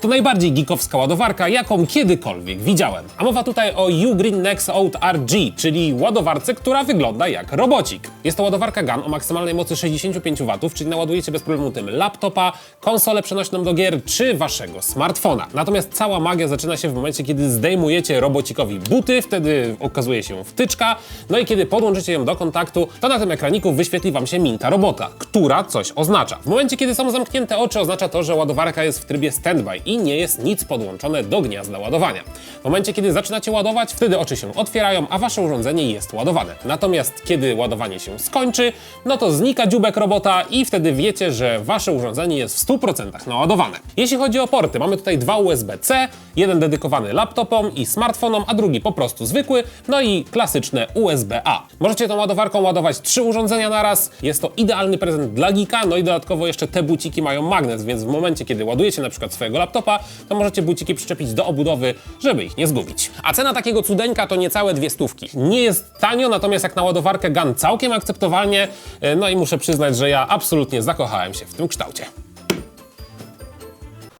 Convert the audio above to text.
To najbardziej geekowska ładowarka, jaką kiedykolwiek widziałem. A mowa tutaj o Ugreen Nexout RG, czyli ładowarce, która wygląda jak robocik. Jest to ładowarka GAN o maksymalnej mocy 65 W, czyli naładujecie bez problemu tym laptopa, konsolę przenośną do gier czy waszego smartfona. Natomiast cała magia zaczyna się w momencie, kiedy zdejmujecie robocikowi buty, wtedy okazuje się wtyczka, no i kiedy podłączycie ją do kontaktu, to na tym ekraniku wyświetli wam się minta robota, która coś oznacza. W momencie, kiedy są zamknięte oczy, oznacza to, że ładowarka jest w trybie standby i nie jest nic podłączone do gniazda ładowania. W momencie, kiedy zaczynacie ładować, wtedy oczy się otwierają, a wasze urządzenie jest ładowane. Natomiast kiedy ładowanie się skończy, no to znika dziubek robota i wtedy wiecie, że wasze urządzenie jest w 100% naładowane. Jeśli chodzi o porty, mamy tutaj dwa USB-C, jeden dedykowany laptopom i smartfonom, a drugi po prostu zwykły, no i klasyczne USB-A. Możecie tą ładowarką ładować trzy urządzenia na raz. Jest to idealny prezent dla geeka, no i dodatkowo jeszcze te buciki mają magnes, więc w momencie, kiedy ładujecie na przykład swojego laptopa, to możecie buciki przyczepić do obudowy, żeby ich nie zgubić. A cena takiego cudeńka to niecałe dwie stówki. Nie jest tanio, natomiast jak na ładowarkę GAN całkiem akceptowalnie, e, no i muszę przyznać, że ja absolutnie zakochałem się w tym kształcie.